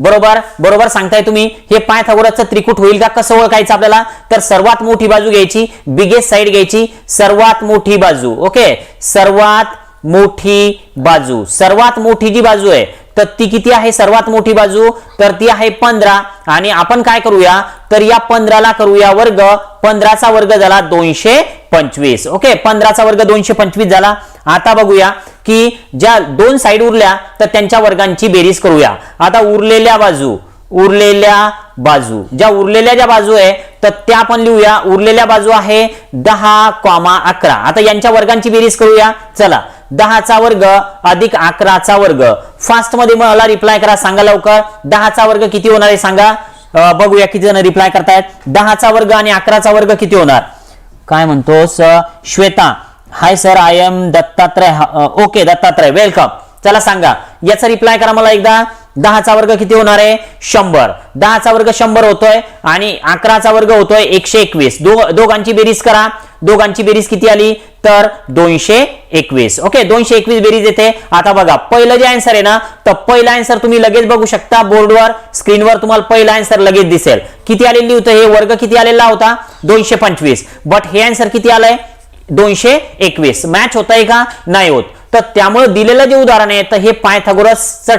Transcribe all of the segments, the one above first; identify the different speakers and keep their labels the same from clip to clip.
Speaker 1: बरोबर? बरोबर सांगताय तुम्ही. हे पायथागोरसचं त्रिकूट होईल का? कसं ओळखायचं आपल्याला? तर सर्वात मोठी बाजू घ्यायची. बिगेस्ट साईड घ्यायची. सर्वात मोठी बाजू. ओके सर्वात मोठी बाजू. सर्वात मोठी जी बाजू आहे तर ती किती आहे? सर्वात मोठी बाजू? तर ती आहे पंधरा. आणि आपण काय करूया? तर या पंधराला करूया वर्ग. पंधराचा वर्ग झाला दोनशे पंचवीस. ओके पंधराचा वर्ग दोनशे पंचवीस झाला. आता बघूया की ज्या दोन साईड उरल्या तर त्यांच्या वर्गांची बेरीज करूया. आता उरलेल्या बाजू उरलेल्या बाजू. ज्या उरलेल्या ज्या बाजू आहे तर त्या आपण लिहूया. उरलेल्या बाजू आहे दहा कॉमा अकरा. आता यांच्या वर्गांची बेरीज करूया. चला दहाचा वर्ग अधिक अकराचा वर्ग. फास्टमध्ये मला रिप्लाय करा सांगा लवकर. दहाचा वर्ग किती होणार आहे सांगा. बघूया किती जण रिप्लाय करतायत. दहाचा वर्ग आणि अकराचा वर्ग किती होणार? काय म्हणतोस Shweta? Hi sir I am Dattatray okay Dattatray welcome चला सांगा. याचा रिप्लाय करा मला एकदा. दहाचा वर्ग किती होणार आहे? शंभर. दहाचा वर्ग शंभर होतोय आणि अकराचा वर्ग होतोय एकशे एकवीस. दो दोघांची बेरीज करा. दोघांची बेरीज किती आली? तर दोनशे एकवीस. ओके दोनशे एकवीस बेरीज येते. आता बघा पहिलं जे आन्सर आहे ना तर पहिला आन्सर तुम्ही लगेच बघू शकता बोर्डवर स्क्रीनवर तुम्हाला पहिला आन्सर लगेच दिसेल. किती आलेली होतं? हे वर्ग किती आलेला होता? दोनशे पंचवीस. बट हे आन्सर किती आलंय? दोनशे एकवीस. मॅच होत आहे का? नाही होत. तर त्यामुळे दिलेलं जे उदाहरण आहे तर हे पायथागोरसचं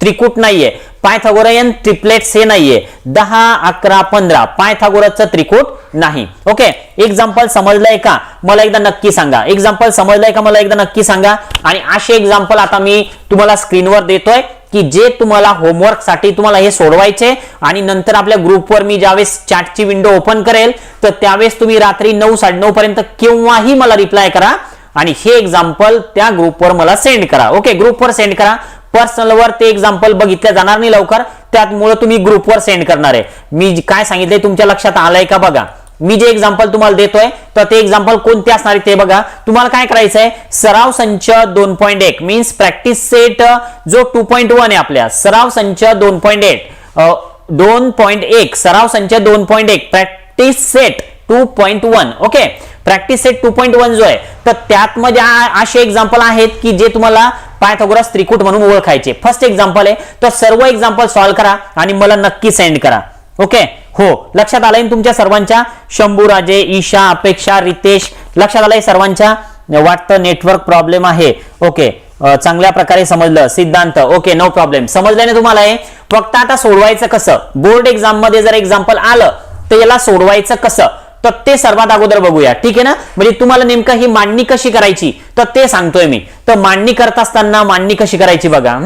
Speaker 1: त्रिकूट नाहीये. पायथागोरयन ट्रिपलेट्स हे नाहीये. दहा अकरा पंधरा. पायथागोरसचं त्रिकूट नाही. ओके एक्झाम्पल समजलंय का? मला एकदा नक्की सांगा. एक्झाम्पल समजलंय का? मला एकदा नक्की सांगा. आणि असे एक्झाम्पल आता मी तुम्हाला स्क्रीनवर देतोय. की जे तुम्हाला होमवर्कसाठी तुम्हाला हे सोडवायचे आणि नंतर आपल्या ग्रुपवर मी ज्यावेळेस चॅटची विंडो ओपन करेल तर त्यावेळेस तुम्ही रात्री नऊ साडेनऊ पर्यंत केव्हाही मला रिप्लाय करा आणि हे एक्झाम्पल त्या ग्रुपवर मला सेंड करा. ओके ग्रुपवर सेंड करा. पर्सनलवर ते एक्झाम्पल बघितल्या जाणार नाही लवकर. त्यामुळे तुम्ही ग्रुपवर सेंड करणार आहे. मी काय सांगितलंय तुमच्या लक्षात आलंय का बघा? मी जे एक्झाम्पल तुम्हाला देतोय तर ते एक्झाम्पल कोणते असणार आहे ते बघा. तुम्हाला काय करायचं आहे सराव संच दोन पॉईंट एक मीन्स प्रॅक्टिस सेट जो टू पॉईंट वन आहे आपल्या. सराव संच दोन पॉईंट एट दोन पॉईंट एक सराव संच दोन पॉईंट एक. Practice set two point one okay practice set two point one जो आहे तर त्यात मध्ये असे एक्झाम्पल आहेत की जे तुम्हाला पायथोग्रास त्रिकूट म्हणून ओळखायचे. फर्स्ट एक्झाम्पल आहे तर सर्व एक्झाम्पल सॉल्व्ह करा आणि मला नक्की सेंड करा ओके हो लक्षात आलंय ना तुमच्या सर्वांच्या? शंभू राजे ईशा अपेक्षा रितेश लक्षात आलंय सर्वांच्या? वाटतं नेटवर्क प्रॉब्लेम आहे. ओके चांगल्या प्रकारे समजलं. सिद्धांत ओके नो प्रॉब्लेम समजल्याने ना तुम्हाला हे? फक्त आता सोडवायचं कसं? बोर्ड एक्झाममध्ये जर एक्झाम्पल आलं तर याला सोडवायचं कसं? तर ते सर्वात अगोदर बघूया. ठीक आहे ना? म्हणजे तुम्हाला नेमकं ही मांडणी कशी करायची? तर ते सांगतोय मी. तर मांडणी करत असताना मांडणी कशी करायची बघा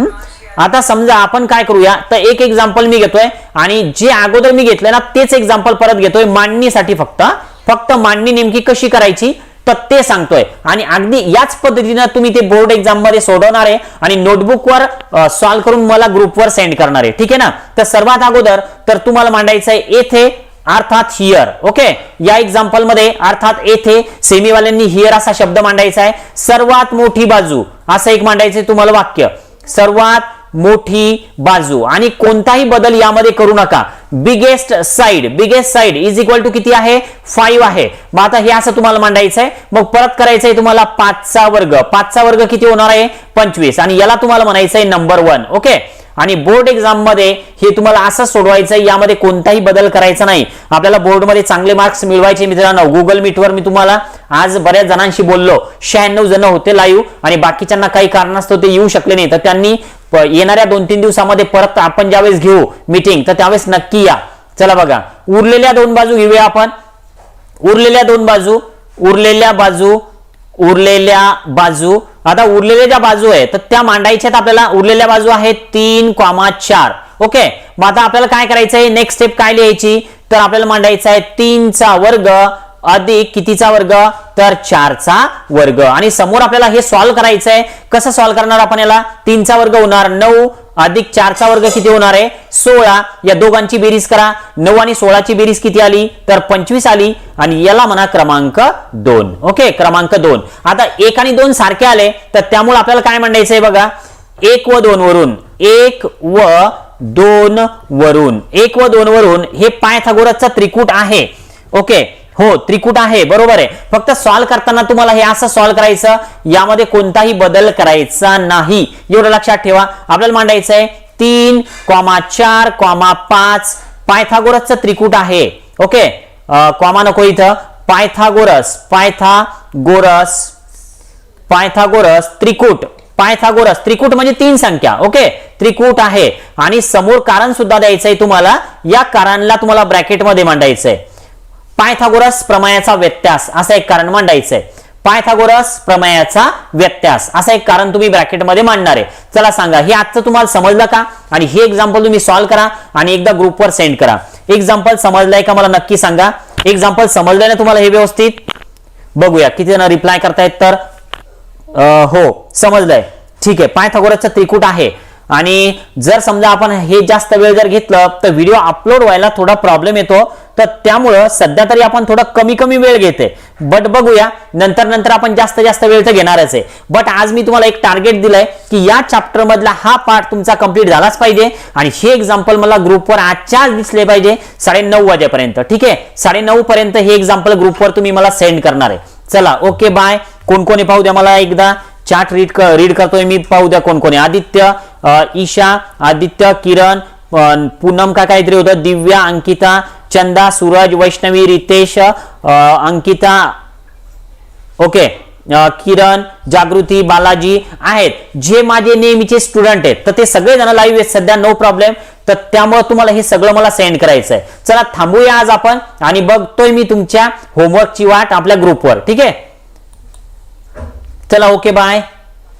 Speaker 1: आता समजा आपण काय करूया तर एक एक्झाम्पल मी घेतोय आणि जे अगोदर मी घेतलंय ना तेच एक्झाम्पल परत घेतोय मांडणीसाठी फक्त. फक्त मांडणी नेमकी कशी करायची? तर ते सांगतोय. आणि अगदी याच पद्धतीनं तुम्ही ते बोर्ड एक्झाममध्ये सोडवणार आहे आणि नोटबुकवर सॉल्व्ह करून मला ग्रुपवर सेंड करणार आहे. ठीक आहे ना? तर सर्वात अगोदर तर तुम्हाला मांडायचं आहे येथे अर्थात हिअर ओके या एक्झाम्पलमध्ये अर्थात येथे सेमीवाल्यांनी हिअर असा शब्द मांडायचा आहे. सर्वात मोठी बाजू असं एक मांडायचंय तुम्हाला वाक्य. सर्वात मोठी बाजू. आणि कोणताही बदल यामध्ये करू नका. Biggest side biggest side is equal to किती आहे? फाईव्ह आहे. मग आता हे असं तुम्हाला मांडायचं आहे मग परत करायचंय तुम्हाला पाचचा वर्ग. पाचचा वर्ग किती होणार आहे? पंचवीस. आणि याला तुम्हाला म्हणायचं आहे नंबर वन ओके आणि बोर्ड एक्झाममध्ये हे तुम्हाला असं सोडवायचं आहे यामध्ये कोणताही बदल करायचा नाही. आपल्याला बोर्डमध्ये चांगले मार्क्स मिळवायचे मित्रांनो. गुगल मीटवर मी तुम्हाला आज बऱ्याच जणांशी बोललो. शहाण्णव जण होते लाईव्ह आणि बाकीच्यांना काही कारणास्तव ते येऊ शकले नाही. तर त्यांनी येणाऱ्या दोन तीन दिवसामध्ये परत आपण ज्यावेळेस घेऊ मीटिंग तर त्यावेळेस नक्की या. चला बघा. उरलेल्या दोन बाजू घेऊया आपण. उरलेल्या दोन बाजू उरलेल्या बाजू उरलेल्या बाजू. आता उरलेल्या ज्या बाजू आहे तर त्या मांडायच्यात आपल्याला. उरलेल्या बाजू आहेत तीन कॉमा चार. ओके? मग आता आपल्याला काय करायचं आहे नेक्स्ट स्टेप काय लिहायची? तर आपल्याला मांडायचं आहे तीनचा वर्ग अधिक कितीचा वर्ग? तर चारचा वर्ग. आणि समोर आपल्याला हे सॉल्व्ह करायचं आहे कसं सॉल्व्ह करणार आपण याला? तीनचा वर्ग होणार नऊ. अधिक चारचा वर्ग किती होणार आहे? सोळा. या दोघांची बेरीज करा. नऊ आणि सोळाची बेरीज किती आली? तर पंचवीस आली. आणि याला म्हणा क्रमांक दोन. ओके क्रमांक दोन. आता एक आणि दोन सारखे आले. तर त्यामुळे आपल्याला काय मांडायचंय बघा? एक व दोन वरून. एक व दोन वरून. एक व दोन वरून हे पायथागोरसचा त्रिकूट आहे. ओके. हो त्रिकूट आहे बरोबर आहे. फक्त सॉल्व्ह करताना तुम्हाला हे असं सॉल्व्ह करायचं यामध्ये कोणताही बदल करायचा नाही. एवढं लक्षात ठेवा. आपल्याला मांडायचं आहे तीन कॉमा चार कॉमा पाच. पायथागोरसचं त्रिकूट आहे. ओके? कॉमा नको इथं. पायथागोरस पायथागोरस पायथागोरस त्रिकूट. पायथागोरस त्रिकूट म्हणजे तीन संख्या. ओके? त्रिकूट आहे. आणि समोर कारण सुद्धा द्यायचंय तुम्हाला. या कारणला तुम्हाला ब्रॅकेटमध्ये मांडायचंय. पायथागोरस प्रमायाचा व्यत्यास असं एक कारण मांडायचंय. पायथागोरस प्रमेयाचा व्यत्यास असं एक कारण तुम्ही ब्रॅकेटमध्ये मांडणार आहे. चला सांगा हे आजचं तुम्हाला समजलं का? आणि हे एक्झाम्पल तुम्ही सॉल्व्ह करा आणि एकदा ग्रुपवर सेंड करा. एक्झाम्पल समजलंय का मला नक्की सांगा. एक्झाम्पल समजलंय ना तुम्हाला हे व्यवस्थित? बघूया किती जण रिप्लाय करतायत तर? आ, हो समजलंय. ठीक आहे पायथागोरसचा त्रिकूट आहे. आणि जर समजा आपण हे जास्त वेळ जर घेतलं तर व्हिडिओ अपलोड व्हायला थोडा प्रॉब्लेम येतो. तर त्यामुळं सध्या तरी आपण थोडा कमी कमी वेळ घेते बट बघूया नंतर नंतर आपण जास्त जास्त वेळ तर घेणारच आहे. बट आज मी तुम्हाला एक टार्गेट दिलंय की या चॅप्टर मधला हा पार्ट तुमचा कंप्लीट झालाच पाहिजे. आणि हे एक्झाम्पल मला ग्रुपवर आजच्याच दिसले पाहिजे साडे नऊ वाजेपर्यंत. ठीक आहे? साडे नऊ पर्यंत हे एक्झाम्पल ग्रुपवर तुम्ही मला सेंड करणार आहे. चला ओके बाय कोण कोणी पाहू द्या मला एकदा. चार्ट रीड रीड करतोय मी. पाहू द्या कोण कोणी आदित्य ईशा आदित्य किरण पूनम का काहीतरी होतं? दिव्या अंकिता चंदा सूरज वैष्णवी रितेश अंकिता ओके. किरण जागृती बालाजी आहेत. जे माझे नेहमीचे स्टुडंट आहेत तर ते सगळे जण लाईव्ह आहेत. सध्या नो प्रॉब्लेम तर त्यामुळे तुम्हाला हे सगळं मला सेंड करायचं आहे चला थांबूया आज आपण आणि बघतोय मी तुमच्या होमवर्कची वाट आपल्या ग्रुपवर ठीक आहे? चला ओके बाय